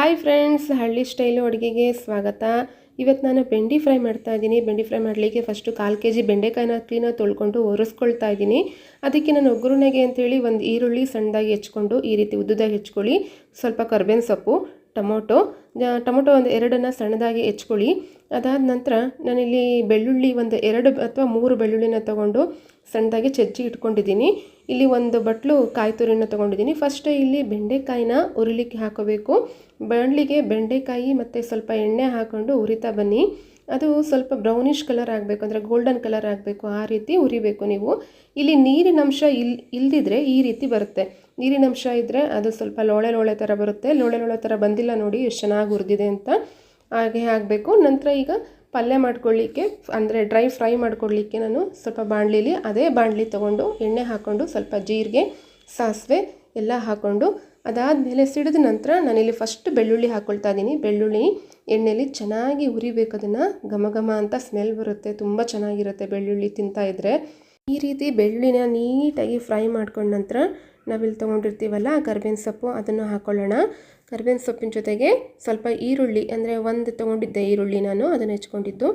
Hi friends, ಹಳ್ಳಿ style ಅಡುಗೆಗೆ ಸ್ವಾಗತ. ಇವತ್ತು ನಾನು ಬೆಂಡಿ ಫ್ರೈ ಮಾಡ್ತಾ ಇದ್ದೀನಿ. ಬೆಂಡಿ ಫ್ರೈ ಮಾಡಲಿಕ್ಕೆ ಫಸ್ಟು ಕಾಲು ಕೆ ಜಿ ಬೆಂಡೆಕಾಯಿನ ಕ್ಲೀನಾಗಿ ತೊಳ್ಕೊಂಡು ಒರೆಸ್ಕೊಳ್ತಾ ಇದ್ದೀನಿ. ಅದಕ್ಕೆ ನಾನು ಒಗ್ಗರಣೆಗೆ ಅಂತೇಳಿ ಒಂದು ಈರುಳ್ಳಿ ಸಣ್ಣದಾಗಿ ಹೆಚ್ಕೊಂಡು ಈ ರೀತಿ ಉದ್ದದಾಗಿ ಹೆಚ್ಕೊಳ್ಳಿ. ಸ್ವಲ್ಪ ಕರ್ಬೇವಿನ ಸೊಪ್ಪು, ಟೊಮೊಟೊ ಟೊಮೊಟೊ ಒಂದು ಎರಡನ್ನು ಸಣ್ಣದಾಗಿ ಹೆಚ್ಕೊಳ್ಳಿ. ಅದಾದ ನಂತರ ನಾನಿಲ್ಲಿ ಬೆಳ್ಳುಳ್ಳಿ ಒಂದು ಎರಡು ಅಥವಾ ಮೂರು ಬೆಳ್ಳುಳ್ಳಿನ ತೊಗೊಂಡು ಸಣ್ಣದಾಗಿ ಚಜ್ಜಿ ಇಟ್ಕೊಂಡಿದ್ದೀನಿ. ಇಲ್ಲಿ ಒಂದು ಬಟ್ಲು ಕಾಯಿ ತುರಿನ ತೊಗೊಂಡಿದ್ದೀನಿ. ಫಸ್ಟ್ ಇಲ್ಲಿ ಬೆಂಡೆಕಾಯಿನ ಉರಿಲಿಕ್ಕೆ ಹಾಕೋಬೇಕು. ಬಾಣಲಿಗೆ ಬೆಂಡೆಕಾಯಿ ಮತ್ತು ಸ್ವಲ್ಪ ಎಣ್ಣೆ ಹಾಕ್ಕೊಂಡು ಉರಿತಾ ಬನ್ನಿ. ಅದು ಸ್ವಲ್ಪ ಬ್ರೌನಿಷ್ ಕಲರ್ ಆಗಬೇಕು, ಅಂದರೆ ಗೋಲ್ಡನ್ ಕಲರ್ ಆಗಬೇಕು. ಆ ರೀತಿ ಉರಿಬೇಕು ನೀವು. ಇಲ್ಲಿ ನೀರಿನಂಶ ಇಲ್, ಇಲ್ದಿದ್ರೆ ಈ ರೀತಿ ಬರುತ್ತೆ. ನೀರಿನಂಶ ಇದ್ದರೆ ಅದು ಸ್ವಲ್ಪ ಲೋಳೆ ಲೋಳೆ ಥರ ಬರುತ್ತೆ. ಲೋಳೆ ಲೋಳೆ ಥರ ಬಂದಿಲ್ಲ ನೋಡಿ, ಎಷ್ಟು ಹುರಿದಿದೆ ಅಂತ ಹಾಗೆ ಆಗಬೇಕು ನಂತರ ಈಗ ಪಲ್ಯ ಮಾಡ್ಕೊಳ್ಳಿಕ್ಕೆ, ಅಂದರೆ ಡ್ರೈ ಫ್ರೈ ಮಾಡ್ಕೊಳ್ಳಿಕ್ಕೆ ನಾನು ಸ್ವಲ್ಪ ಬಾಣಲಿಲಿ, ಅದೇ ಬಾಣಲಿ ತೊಗೊಂಡು ಎಣ್ಣೆ ಹಾಕ್ಕೊಂಡು ಸ್ವಲ್ಪ ಜೀರಿಗೆ, ಸಾಸಿವೆ ಎಲ್ಲ ಹಾಕ್ಕೊಂಡು ಅದಾದಮೇಲೆ ಸಿಡಿದ ನಂತರ ನಾನಿಲ್ಲಿ ಫಸ್ಟ್ ಬೆಳ್ಳುಳ್ಳಿ ಹಾಕ್ಕೊಳ್ತಾ ಇದ್ದೀನಿ ಬೆಳ್ಳುಳ್ಳಿ ಎಣ್ಣೆಯಲ್ಲಿ ಚೆನ್ನಾಗಿ ಉರಿಬೇಕು ಅದನ್ನು ಘಮ ಘಮ ಅಂತ ಸ್ಮೆಲ್ ಬರುತ್ತೆ. ತುಂಬ ಚೆನ್ನಾಗಿರುತ್ತೆ ಬೆಳ್ಳುಳ್ಳಿ ತಿಂತಾ ಇದ್ದರೆ ಈ ರೀತಿ ಬೆಳ್ಳುಳ್ಳಿನ ನೀಟಾಗಿ ಫ್ರೈ ಮಾಡ್ಕೊಂಡ ನಂತರ ನಾವಿಲ್ಲಿ ತೊಗೊಂಡಿರ್ತೀವಲ್ಲ ಕರ್ಬೇವಿನ ಸೊಪ್ಪು, ಅದನ್ನು ಹಾಕ್ಕೊಳ್ಳೋಣ ಕರ್ಬೇವಿನ ಸೊಪ್ಪಿನ ಜೊತೆಗೆ ಸ್ವಲ್ಪ ಈರುಳ್ಳಿ, ಅಂದರೆ ಒಂದು ತೊಗೊಂಡಿದ್ದೆ ಈರುಳ್ಳಿ ನಾನು, ಅದನ್ನು ಹೆಚ್ಕೊಂಡಿದ್ದು.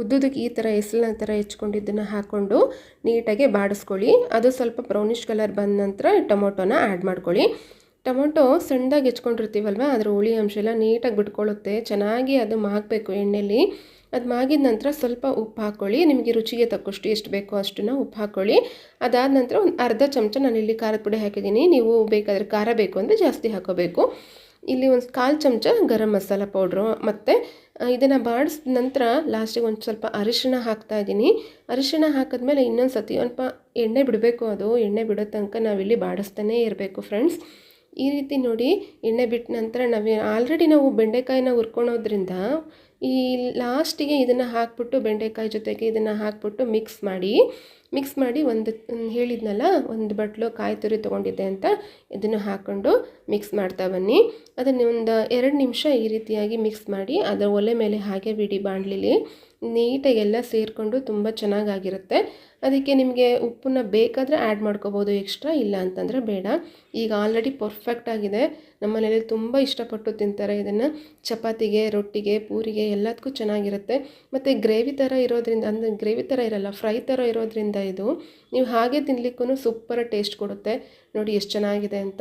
ಉದ್ದುದಕ್ಕೆ ಈ ಥರ ಎಸಲಿನ ಥರ ಹೆಚ್ಕೊಂಡಿದ್ದನ್ನು ಹಾಕ್ಕೊಂಡು ನೀಟಾಗಿ ಬಾಡಿಸ್ಕೊಳ್ಳಿ. ಅದು ಸ್ವಲ್ಪ ಬ್ರೌನಿಷ್ ಕಲರ್ ಬಂದ ನಂತರ ಟೊಮೊಟೊನ ಆ್ಯಡ್ ಮಾಡ್ಕೊಳ್ಳಿ. ಟೊಮೊಟೊ ಸಣ್ಣದಾಗಿ ಹೆಚ್ಕೊಂಡಿರ್ತೀವಲ್ವ, ಅದರ ಹುಳಿ ಅಂಶ ಎಲ್ಲ ನೀಟಾಗಿ ಬಿಟ್ಕೊಳ್ಳುತ್ತೆ. ಚೆನ್ನಾಗಿ ಅದು ಮಾಗಬೇಕು ಎಣ್ಣೆಲಿ. ಅದು ಮಾಗಿದ ನಂತರ ಸ್ವಲ್ಪ ಉಪ್ಪು ಹಾಕ್ಕೊಳ್ಳಿ ನಿಮಗೆ ರುಚಿಗೆ ತಕ್ಕಷ್ಟು ಎಷ್ಟು ಬೇಕೋ ಅಷ್ಟನ್ನು ಉಪ್ಪು ಹಾಕ್ಕೊಳ್ಳಿ ಅದಾದ ನಂತರ ಒಂದು ಅರ್ಧ ಚಮಚ ನಾನಿಲ್ಲಿ ಖಾರದ ಪುಡಿ ಹಾಕಿದ್ದೀನಿ. ನೀವು ಬೇಕಾದರೆ ಖಾರ ಬೇಕು ಅಂದರೆ ಜಾಸ್ತಿ ಹಾಕೋಬೇಕು. ಇಲ್ಲಿ ಒಂದು ಕಾಲು ಚಮಚ ಗರಂ ಮಸಾಲ ಪೌಡ್ರು ಮತ್ತು ಇದನ್ನು ಬಾಡಿಸಿದ ನಂತರ ಲಾಸ್ಟಿಗೆ ಒಂದು ಸ್ವಲ್ಪ ಅರಿಶಿಣ ಹಾಕ್ತಾ ಇದ್ದೀನಿ. ಅರಿಶಿಣ ಹಾಕಿದ್ಮೇಲೆ ಇನ್ನೊಂದು ಸತಿ ಸ್ವಲ್ಪ ಎಣ್ಣೆ ಬಿಡಬೇಕು ಅದು. ಎಣ್ಣೆ ಬಿಡೋ ತನಕ ನಾವಿಲ್ಲಿ ಬಾಡಿಸ್ತಾನೇ ಇರಬೇಕು ಫ್ರೆಂಡ್ಸ್ ಈ ರೀತಿ ನೋಡಿ ಎಣ್ಣೆ ಬಿಟ್ಟ ನಂತರ ನಾವು ಆಲ್ರೆಡಿ ನಾವು ಬೆಂಡೆಕಾಯಿನ ಹುರ್ಕೊಳೋದ್ರಿಂದ ಈ ಲಾಸ್ಟಿಗೆ ಇದನ್ನು ಹಾಕ್ಬಿಟ್ಟು ಬೆಂಡೆಕಾಯಿ ಜೊತೆಗೆ ಇದನ್ನು ಹಾಕ್ಬಿಟ್ಟು ಮಿಕ್ಸ್ ಮಾಡಿ ಮಿಕ್ಸ್ ಮಾಡಿ ಒಂದು ಹೇಳಿದ್ನಲ್ಲ, ಒಂದು ಬಟ್ಲು ಕಾಯಿ ತುರಿ ತೊಗೊಂಡಿದ್ದೆ ಅಂತ, ಇದನ್ನು ಹಾಕ್ಕೊಂಡು ಮಿಕ್ಸ್ ಮಾಡ್ತಾ ಬನ್ನಿ. ಅದನ್ನು ಒಂದು ಎರಡು ನಿಮಿಷ ಈ ರೀತಿಯಾಗಿ ಮಿಕ್ಸ್ ಮಾಡಿ, ಅದರ ಒಲೆ ಮೇಲೆ ಹಾಗೆ ಬಿಡಿ ಬಾಣಲಿಲಿ. ನೀಟಾಗಿ ಎಲ್ಲ ಸೇರಿಕೊಂಡು ತುಂಬ ಚೆನ್ನಾಗಾಗಿರುತ್ತೆ. ಅದಕ್ಕೆ ನಿಮಗೆ ಉಪ್ಪನ್ನ ಬೇಕಾದರೆ ಆ್ಯಡ್ ಮಾಡ್ಕೋಬೋದು ಎಕ್ಸ್ಟ್ರಾ ಇಲ್ಲ ಅಂತಂದರೆ ಬೇಡ. ಈಗ ಆಲ್ರೆಡಿ ಪರ್ಫೆಕ್ಟ್ ಆಗಿದೆ. ನಮ್ಮ ಮನೇಲಿ ತುಂಬ ಇಷ್ಟಪಟ್ಟು ತಿಂತಾರೆ ಇದನ್ನು. ಚಪಾತಿಗೆ, ರೊಟ್ಟಿಗೆ, ಪೂರಿಗೆ ಎಲ್ಲದಕ್ಕೂ ಚೆನ್ನಾಗಿರುತ್ತೆ. ಮತ್ತು ಗ್ರೇವಿ ಥರ ಇರೋದ್ರಿಂದ, ಅಂದರೆ ಗ್ರೇವಿ ಥರ ಇರಲ್ಲ ಫ್ರೈ ಥರ ಇರೋದ್ರಿಂದ ಇದು. ನೀವು ಹಾಗೆ ತಿನ್ಲಿಕ್ಕೂ ಸೂಪರ್ ಟೇಸ್ಟ್ ಕೊಡುತ್ತೆ. ನೋಡಿ ಎಷ್ಟು ಚೆನ್ನಾಗಿದೆ ಅಂತ.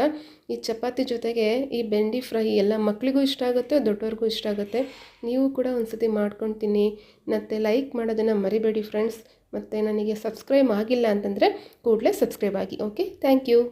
ಈ ಚಪಾತಿ ಜೊತೆಗೆ ಈ ಬೆಂಡಿ ಫ್ರೈ ಎಲ್ಲ ಮಕ್ಕಳಿಗೂ ಇಷ್ಟ ಆಗುತ್ತೆ, ದೊಡ್ಡವ್ರಿಗೂ ಇಷ್ಟ ಆಗುತ್ತೆ. ನೀವು ಕೂಡ ಒಂದ್ಸತಿ ಮಾಡ್ಕೊಂಡು ತಿನ್ನಿ. ಮತ್ತು ಲೈಕ್ ಮಾಡೋದನ್ನು ಮರಿಬೇಡಿ ಫ್ರೆಂಡ್ಸ್. ಮತ್ತು ನನಗೆ ಸಬ್ಸ್ಕ್ರೈಬ್ ಆಗಿಲ್ಲ ಅಂತಂದರೆ ಕೂಡಲೇ ಸಬ್ಸ್ಕ್ರೈಬ್ ಆಗಿ. Okay, thank you.